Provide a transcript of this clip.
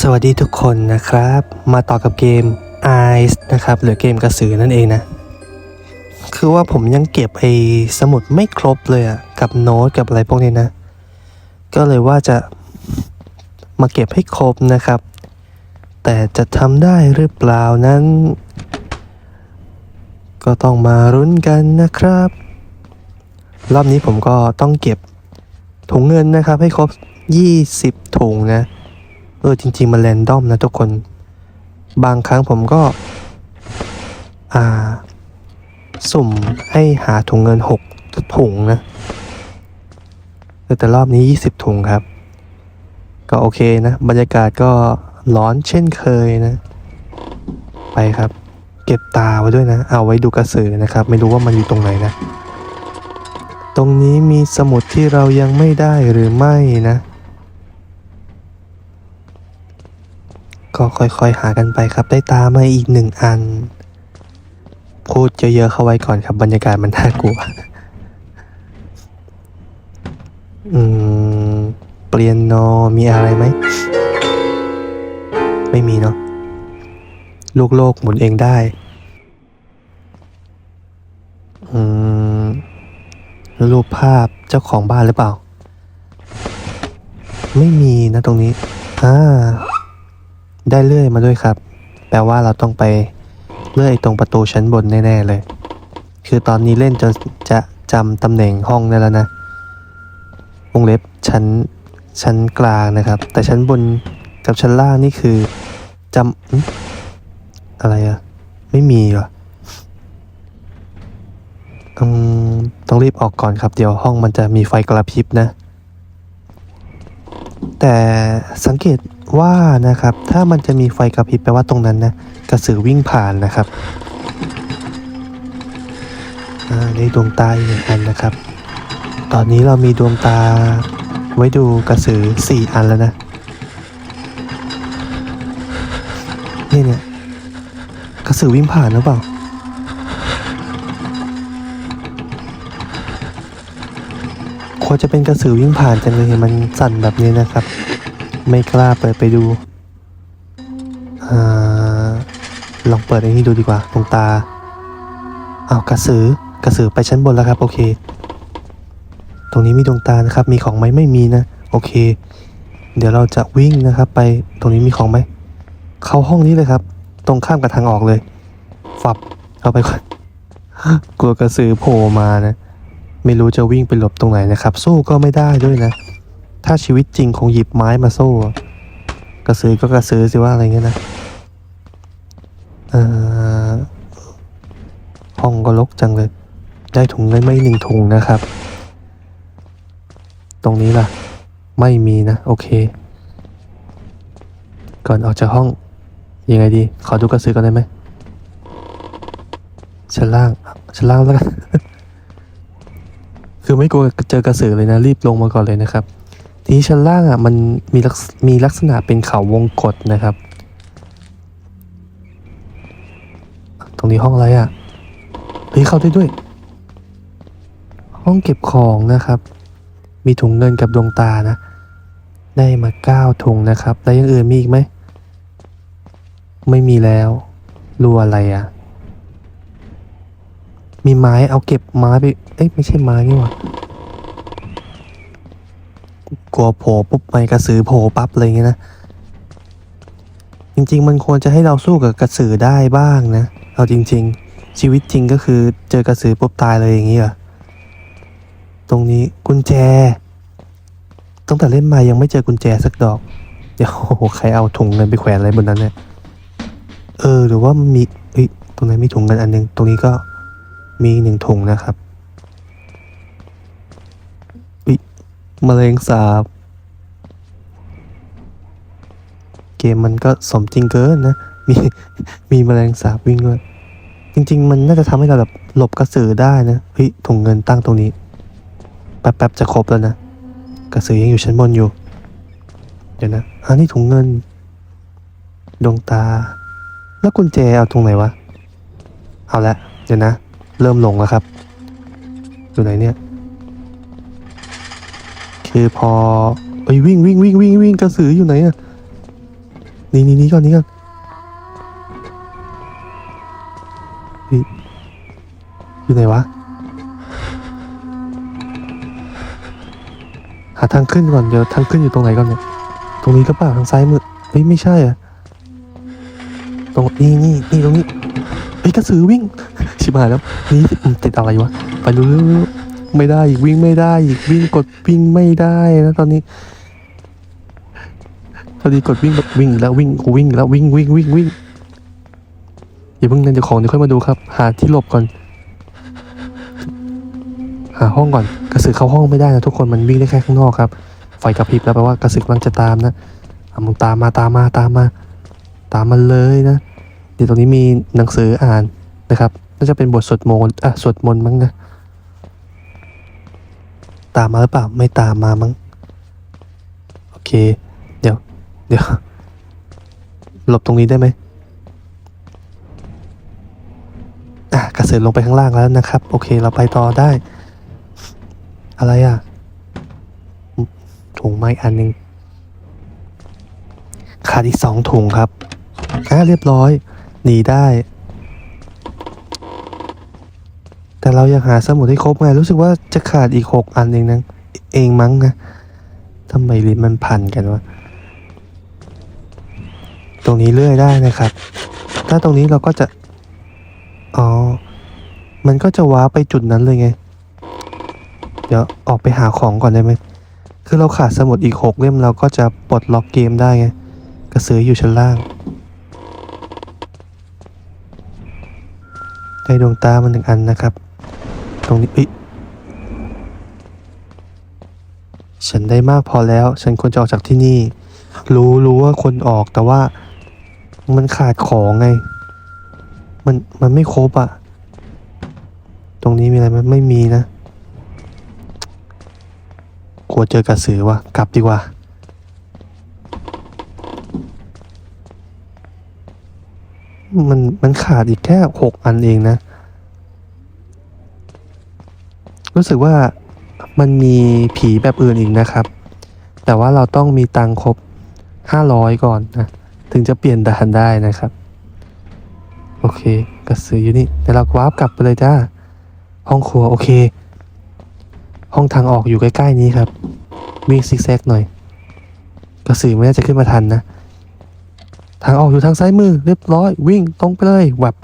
สวัสดีทุกคนนะครับ มาต่อกับเกม Ice นะครับหรือเกมกระสือนั่นเองนะ คือว่าผมยังเก็บไอ้สมุดไม่ครบเลยอะกับโน้ตกับอะไรพวกนี้นะ ก็เลยว่าจะมาเก็บให้ครบนะครับ แต่จะทำได้หรือเปล่านั้น ก็ต้องมารุ้นกันนะครับ รอบนี้ผมก็ต้องเก็บถุงเงินนะครับให้ครบ 20 ถุงนะเออจริง ๆ มันแรนดอมนะทุกคน บางครั้งผมก็ อ่า สุ่มให้หาถุงเงิน6ถุงนะแต่รอบนี้ 20 ถุงครับ ก็โอเคนะ บรรยากาศก็ร้อนเช่นเคยนะ ไปครับ เก็บตาไว้ด้วยนะ เอาไว้ดูกระสือนะครับ ไม่รู้ว่ามันอยู่ตรงไหนนะ ตรงนี้มีสมุดที่เรายังไม่ได้หรือไม่นะ ก็ค่อยๆ หากันไปครับได้ตามาอีกหนึ่งอัน พูดเยอะๆเข้าไว้ก่อนครับบรรยากาศมันน่ากลัวอืม เปลี่ยนโนมีอะไรไหม ไม่มีเนาะลูกโลกหมุนเองได้ อืม รูปภาพเจ้าของบ้านหรือเปล่า ไม่มีนะตรงนี้ อ่า ได้เลื่อยมาด้วยครับ แปลว่าเราต้องไปเลื่อยตรงประตูชั้นบนแน่ๆเลย คือตอนนี้เล่นจนจะจำตำแหน่งห้องได้แล้วนะวงเล็บชั้นชั้นกลางนะครับ แต่ชั้นบนกับชั้นล่างนี่คือจำอะไรอะไม่มีหรออืมต้องรีบออกก่อนครับ เดี๋ยวห้องมันจะมีไฟกระพริบนะ แต่สังเกต ว่านะครับ ถ้ามันจะมีไฟกระพริบแปลว่าตรงนั้นนะกระสือวิ่งผ่านนะครับอ่านี่ดวงตาอีกหนึ่งอันนะครับ ตอนนี้เรามีดวงตาไว้ดูกระสือสี่อันแล้วนะ นี่เนี่ยกระสือวิ่งผ่านหรือเปล่าควรจะเป็นกระสือวิ่งผ่านจังเลยมันสั่นแบบนี้นะครับ ไม่กล้าเปิดไปดูอลองเปิดไอันนี้ดูดีกว่าตรงตาเอากระสือกระสือไปชั้นบนแล้วครับ โอเค ตรงนี้มีดวงตานะครับ มีของไหมไม่มีนะ โอเค เดี๋ยวเราจะวิ่งนะครับ ไปตรงนี้มีของไหมเข้าห้องนี้เลยครับ ตรงข้ามกับทางออกเลยฝับเอาไปก่อนกลัวกระสือโผล่มานะ ไม่รู้จะวิ่งไปหลบตรงไหนนะครับ สู้ก็ไม่ได้ด้วยนะ ถ้าชีวิตจริงคงหยิบไม้มาสู้กระสือก็กระสือสิว่าอะไรเงี้ยนะห้องก็รกจังเลย ได้ถุงเงินไม่หนึ่งถุงนะครับ ตรงนี้ล่ะ ไม่มีนะ โอเค ก่อนออกจากห้อง ยังไงดี ขอดูกระสือก่อนได้ไหมชั้นล่างชั้นล่างแล้วกันคือไม่กลัวเจอกระสือเลยนะ รีบลงมาก่อนเลยนะครับ ทีนี้ชั้นล่างอะมันมีลักษมีลักษณะเป็นเขาวงกฏนะครับ ตรงนี้ห้องอะไรอะเฮ้ยเข้าได้ด้วย ห้องเก็บของนะครับ มีถุงเงินกับดวงตานะ ได้มาเก้าถุงนะครับ แล้วยังอื่นมีอีกไหม ไม่มีแล้วรัวอะไรอะ มีไม้เอาเก็บไม้ไป เอ้ยไม่ใช่ไม้นี่หว่า กลัวโผล่ปุ๊บไปกระสือโผล่ปั๊บอะไรเงี้ยนะ จริง ๆ มันควรจะให้เราสู้กับกระสือได้บ้างนะ เอาจริง ๆ ชีวิตจริงก็คือเจอกระสือปุ๊บตายเลยอย่างนี้เหรอ ตรงนี้กุญแจ ตั้งแต่เล่นมายังไม่เจอกุญแจสักดอก เดี๋ยวโอ้โหใครเอาถุงเงินไปแขวนอะไรบนนั้นเนี่ย เออหรือว่ามีเอ้ยตรงนั้นมีถุงเงินอันหนึง ตรงนี้ก็มีหนึ่งถุงนะครับ ยแมลงสาบ เกมมันก็สมจริงเกินนะ มี มีแมลงสาบวิ่งด้วย จริง ๆ มันน่าจะทำให้เราแบบหลบกระสือได้นะ เฮ้ยถุงเงินตั้งตรงนี้ แป๊บๆจะครบแล้วนะ กระสือยังอยู่ชั้นบนอยู่ เดี๋ยวนะอันนี้ถุงเงิน ดวงตา แล้วกุญแจเอาตรงไหนวะ เอาละ เดี๋ยวนะ เริ่มลงแล้วครับ อยู่ไหนเนี่ย พอเอ้ยวิ่งวิ่งวิ่งวิ่งวิ่งกระสืออยู่ไหนอะนี่นี่นี่ก่อนนี่ก่อนอยู่ไหนวะ หาทางขึ้นก่อนเดี๋ยวทางขึ้นอยู่ตรงไหนก่อนเนี่ย ตรงนี้ก็เปล่าทางซ้ายมือเฮ้ยไม่ใช่อะตรงนี่นี่นี่ตรงนี้เฮ้ยกระสือวิ่ง ชิบหายแล้วนี่ติดอะไรวะ ไปเร็วๆ ไม่ได้อีกวิ่งไม่ได้อีกวิ่งกดวิ่งไม่ได้นะตอนนี้ตอนนี้กดวิ่งแบบวิ่งแล้ววิ่งกูวิ่งแล้ววิ่งวิ่งวิ่งวิ่งอย่าเพิ่งนั่นเดี๋ยวของเดี๋ยวค่อยมาดูครับ หาที่หลบก่อน หาห้องก่อน กระสือเข้าห้องไม่ได้นะทุกคนมันวิ่งได้แค่ข้างนอกครับ ไฟกระพริบแล้วแปลว่ากระสือกำลังจะตามนะอะมึงตามมาตามมาตามมา ตามมันเลยนะเดี๋ยวตรงนี้มีหนังสืออ่านนะครับน่าจะเป็นบทสวดมนต์อะสวดมนต์มั้งนะ ตามมาหรือเปล่า ไม่ตามมามั้ง โอเค เดี๋ยว เดี๋ยว หลบตรงนี้ได้ไหมอะกระสือลงไปข้างล่างแล้วนะครับ โอเค เราไปต่อได้ อะไรอะ ถุงไม้อันหนึ่งขาดอีกสองถุงครับอะเรียบร้อย หนีได้ แต่เรายังหาสมุดให้ครบไงรู้สึกว่าจะขาดอีกหกอันเองนะเองมั้งนะทำไมลิ้นมันพันกันวะตรงนี้เลื่อยได้นะครับ ถ้าตรงนี้เราก็จะ อ๋อ มันก็จะว้าไปจุดนั้นเลยไง เดี๋ยวออกไปหาของก่อนได้ไหม คือเราขาดสมุดอีกหกเล่มเราก็จะปลดล็อกเกมได้ไง กระสืออยู่ชั้นล่าง ได้ดวงตามันหนึ่งอันนะครับ ตรงนี้เอ้ยฉันได้มากพอแล้ว ฉันควรจะออกจากที่นี่ รู้รู้ว่าคนออกแต่ว่า มันขาดของไง มันมันไม่ครบอะตรงนี้มีอะไรไหมไม่มีนะกลัวเจอกระสือวะกลับดีกว่า มันมันขาดอีกแค่หกอันเองนะ รู้สึกว่ามันมีผีแบบอื่นอีกนะครับ แต่ว่าเราต้องมีตังครบห้าร้อยก่อนนะ ถึงจะเปลี่ยนด่านได้นะครับ โอเคกระสืออยู่นี่เดี๋ยวเราวาร์ปกลับไปเลยจ้า ห้องครัวโอเค ห้องทางออกอยู่ใกล้ๆนี้ครับ วิ่งซิกแซกหน่อย กระสือไม่น่าจะขึ้นมาทันนะ ทางออกอยู่ทางซ้ายมือเรียบร้อย วิ่งตรงไปเลยแวบ